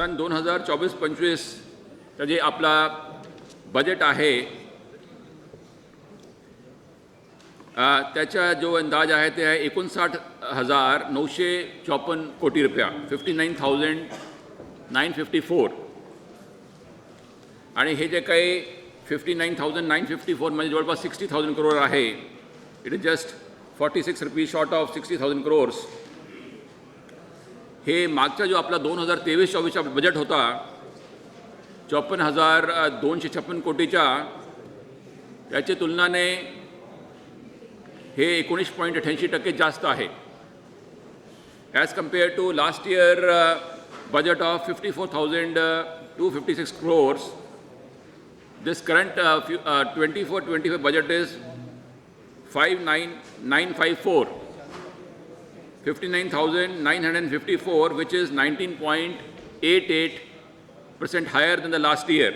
सन दोन हजार चोवीस पंचवीसचं जे आपला बजेट आहे त्याचा जो अंदाज आहे ते आहे एकोणसाठ हजार नऊशे चौपन्न कोटी रुपया fifty nine thousand nine fifty four आणि हे जे काही fifty nine thousand nine fifty four म्हणजे जवळपास सिक्स्टी थाउजंड करोड आहे it is just forty six rupees short of sixty thousand crores हे मागचा जो आपला दोन हजार तेवीस चोवीसचा बजेट होता चोपन्न हजार दोनशे छप्पन कोटीच्या त्याच्या तुलनाने हे एकोणीस पॉईंट अठ्ठ्याऐंशी टक्के जास्त आहे. As compared to last year budget of fifty four thousand two fifty six crores this current twenty four twenty five budget is five nine nine five four 59,954, which is 19.88 percent higher than the last year.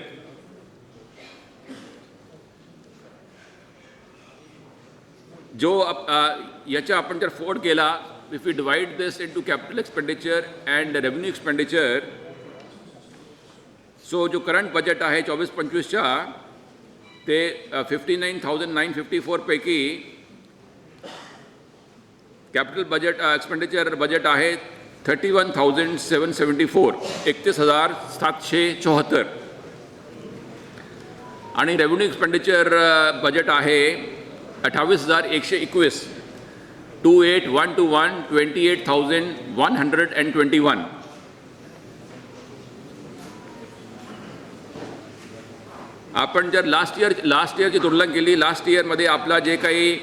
जो आप- अ, याचा आपण जर फोड केला if you divide this into capital expenditure and revenue expenditure so जो current budget आहे चोवीस पंचवीसच्या ते fifty nine thousand nine fifty फोरपैकी capital budget expenditure budget आहे thirty one thousand seven seventy four एकतीस हजार सातशे चौहत्तर. आणि रेव्हेन्यू एक्सपेंडिचर बजेट आहे अठ्ठावीस हजार एकशे एकवीस two eight one two one twenty eight thousand one hundred and twenty one आपण जर लास्ट इयर लास्ट इयरची तुलना केली लास्ट इयरमध्ये आपला जे काही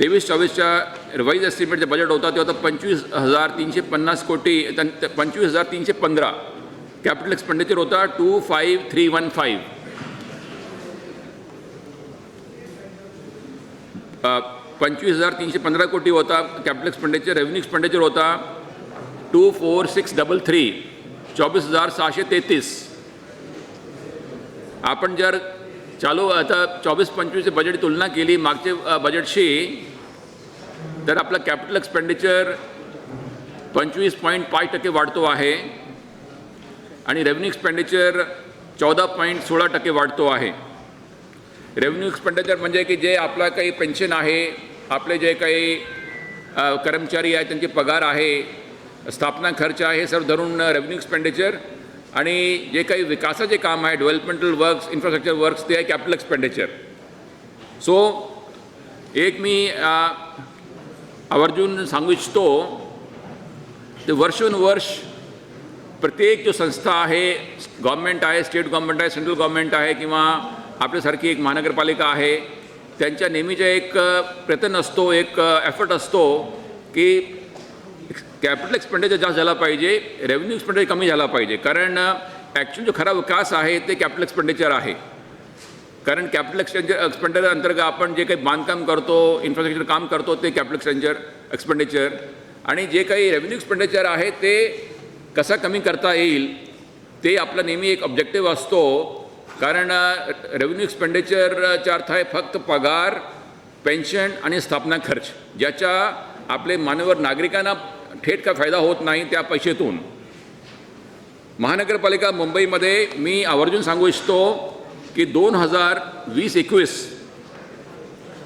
तेवीस चोवीसच्या रिवाईज एस्टिमेटचं बजेट होता ते होतं पंचवीस हजार तीनशे पन्नास कोटी त्यां- पंचवीस हजार तीनशे पंधरा कॅपिटल एक्सपेंडिचर होता two five three one five पंचवीस हजार तीनशे पंधरा कोटी होता कॅपिटल एक्सपेंडिचर रेव्हेन्यू एक्सपेंडिचर होता two four six double three चोवीस हजार सहाशे तेहतीस. आपण जर चालू आता चोवीस पंचवीसचे बजेट तुलना केली मागचे बजेटशी तर आपलं कॅपिटल एक्सपेंडिचर पंचवीस पॉईंट पाच टक्के वाढतो आहे. आणि रेव्हेन्यू एक्सपेंडिचर चौदा पॉईंट सोळा टक्के वाढतो आहे. रेव्हेन्यू एक्सपेंडिचर म्हणजे की जे आपला काही पेन्शन आहे आपले जे काही कर्मचारी आहेत त्यांचे पगार आहे स्थापना खर्च आहे हे सर्व धरून रेव्हेन्यू एक्सपेंडिचर आणि जे काही विकासाचे काम आहे डेव्हलपमेंटल वर्क्स इन्फ्रास्ट्रक्चर वर्क्स ते आहे कॅपिटल एक्सपेंडिचर सो एक मी आवर्जून सांगू इच्छितो ते वर्षोनुवर्ष प्रत्येक जो संस्था आहे गव्हर्मेंट आहे स्टेट गव्हर्मेंट आहे सेंट्रल गव्हर्मेंट आहे किंवा आपल्यासारखी एक महानगरपालिका आहे त्यांच्या नेहमीचा एक प्रयत्न असतो एक एफर्ट असतो की कॅपिटल एक्सपेंडिचर जास्त झाला पाहिजे रेव्हेन्यू एक्सपेंडिचर कमी झाला पाहिजे. कारण ॲक्च्युअल जो खरा विकास आहे ते कॅपिटल एक्सपेंडिचर आहे. कारण कॅपिटल एक्सपेंडिचर एक्सपेंडिचर अंतर्गत आपण जे काही बांधकाम करतो इन्फ्रास्ट्रक्चर काम करतो ते कॅपिटल एक्सपेंडिचर एक्सपेंडिचर आणि जे काही रेव्हेन्यू एक्सपेंडिचर आहे ते कसा कमी करता येईल ते आपला नेहमी एक ऑब्जेक्टिव्ह असतो. कारण रेव्हेन्यू एक्सपेंडिचरचा अर्थ आहे फक्त पगार पेन्शन आणि स्थापना खर्च ज्याच्या आपले मानवर नागरिकांना थेट का फायदा होत नाही त्या पैशातून. महानगरपालिका मुंबईमध्ये मी आवर्जून सांगू इच्छितो की दोन हजार वीस एकवीस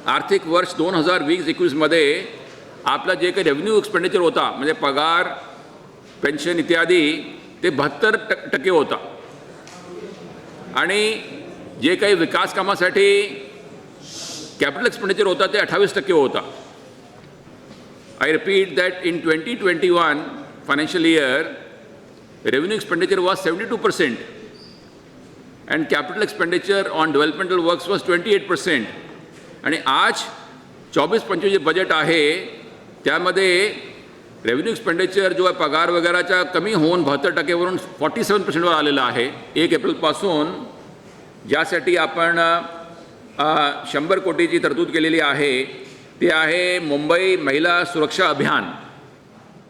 आर्थिक वर्ष दोन हजार वीस एकवीसमध्ये आपला जे काही रेव्हेन्यू एक्सपेंडिचर होता म्हणजे पगार पेन्शन इत्यादी ते बहात्तर टक टक्के होता. आणि जे काही विकास कामासाठी कॅपिटल एक्सपेंडिचर होता ते अठ्ठावीस टक्के होता. I repeat that in twenty twenty one financial year revenue expenditure was seventy two percent and capital expenditure on developmental works was 28% आणि आज चोवीस पंचवीस जे बजेट आहे त्यामध्ये रेव्हेन्यू एक्सपेंडिचर जो आहे पगार वगैरेच्या कमी होऊन बहात्तर टक्केवरून फॉर्टी सेवन पर्सेंटवर आलेला आहे. एक एप्रिलपासून ज्यासाठी आपण शंभर कोटीची तरतूद केलेली आहे ते आहे मुंबई महिला सुरक्षा अभियान.